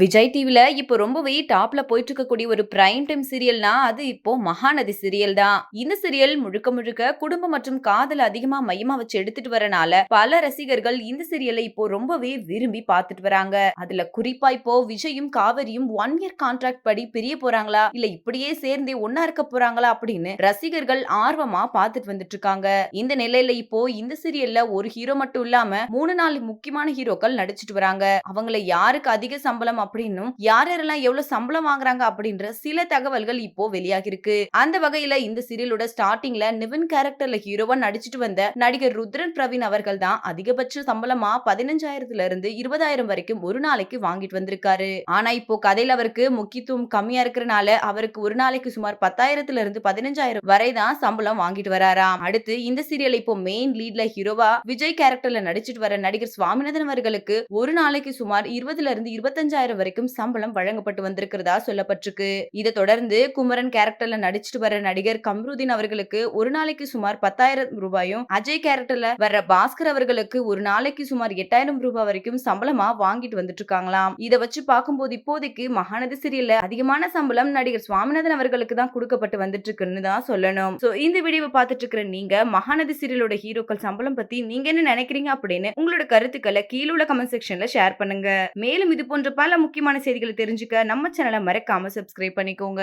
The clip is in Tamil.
விஜய் டிவியில் இப்போ ரொம்பவே டாப்ல போயிட்டு இருக்கக்கூடிய ஒரு பிரைம் டைம் சீரியல்னா அது இப்போ மகாநதி சீரியல் தான். இந்த சீரியல் முழுக்க முழுக்க குடும்பம் மற்றும் காதல் அதிகமா மையமா வச்சு எடுத்துட்டு வரனால பல ரசிகர்கள் இந்த சீரியலை இப்போ ரொம்பவே விரும்பி பார்த்துட்டு வராங்க. அதுல குறிப்பா இப்போ விஜயும் காவேரியும் ஒன் இயர் கான்ட்ராக்ட் படி பிரிய போறாங்களா? இல்ல இப்படியே சேர்ந்தே ஒன்னா இருக்க போறாங்களா? அப்படின்னு ரசிகர்கள் ஆர்வமா பார்த்துட்டு வந்துட்டு இருக்காங்க. இந்த நிலையில இப்போ இந்த சீரியல்ல ஒரு ஹீரோ மட்டும் இல்லாம மூணு நாலு முக்கியமான ஹீரோக்கள் நடிச்சிட்டு வராங்க. அவங்கள யாருக்கு அதிக சம்பளம் அப்படின்னும் யார் யாரெல்லாம் எவ்வளவு சம்பளம் வாங்குறாங்க அப்படின்ற சில தகவல்கள் இப்போ வெளியாகி இருக்கு அந்த வகையில இந்த சீரியலோட ஸ்டார்டிங்ல நிவின் கேரக்டர்ல ஹீரோவா நடிச்சிட்டு வந்த நடிகர் ருத்ரன் பிரவீன் அவர்கள் தான் அதிகபட்ச சம்பளமா பதினஞ்சாயிரத்துல இருந்து இருபதாயிரம் வரைக்கும் ஒரு நாளைக்கு வாங்கிட்டு வந்திருக்காரு. ஆனா இப்போ கதையில அவருக்கு முக்கியத்துவம் கம்மியா இருக்கிறனால அவருக்கு ஒரு நாளைக்கு சுமார் பத்தாயிரத்துல இருந்து பதினஞ்சாயிரம் வரை தான் சம்பளம் வாங்கிட்டு வராராம். அடுத்து இந்த சீரியல் இப்போ மெயின் லீட்ல ஹீரோவா விஜய் கேரக்டர்ல நடிச்சிட்டு வர நடிகர் சுவாமிநாதன் அவர்களுக்கு ஒரு நாளைக்கு சுமார் இருபதுல இருந்து இருபத்தஞ்சாயிரம் வரைக்கும் சம்பளம் வழங்கப்பட்டு வந்திருக்கிறதா சொல்லப்பட்டிருக்கு. இதை தொடர்ந்து குமரன் கேரக்டர்ல நடிச்சிட்டு வர நடிகர் கம்ருதீன் அவர்களுக்கு ஒரு நாளைக்கு சுமார் பத்தாயிரம் ரூபாயும் அஜய் கேரக்டர்ல வர்ற பாஸ்கர் அவர்களுக்கு ஒரு நாளைக்கு சுமார் எட்டாயிரம் ரூபாய் வரைக்கும் சம்பளமா வாங்கிட்டு வந்துட்டு இருக்காங்களாம் இதை வச்சு பார்க்கும்போது இப்போதைக்கு மகாநதி சீரியல்ல அதிகமான சம்பளம் நடிகர் சுவாமிநாதன் அவர்களுக்கு தான் கொடுக்கப்பட்டு வந்துட்டு இருக்குன்னு தான் சொல்லணும். சோ இந்த வீடியோவை பார்த்துட்டு இருக்கிற நீங்க மகாநதி சீரியலோட ஹீரோக்கள் சம்பளம் பத்தி நீங்க என்ன நினைக்கிறீங்க அப்படின்னு உங்களோட கருத்துக்களை கீழே உள்ள கமெண்ட் செக்ஷன்ல ஷேர் பண்ணுங்க. மேலும் இது போன்ற பல முக்கியமான செய்திகளை தெரிஞ்சுக்க நம்ம சேனலை மறக்காம சப்ஸ்கிரைப் பண்ணிக்கோங்க.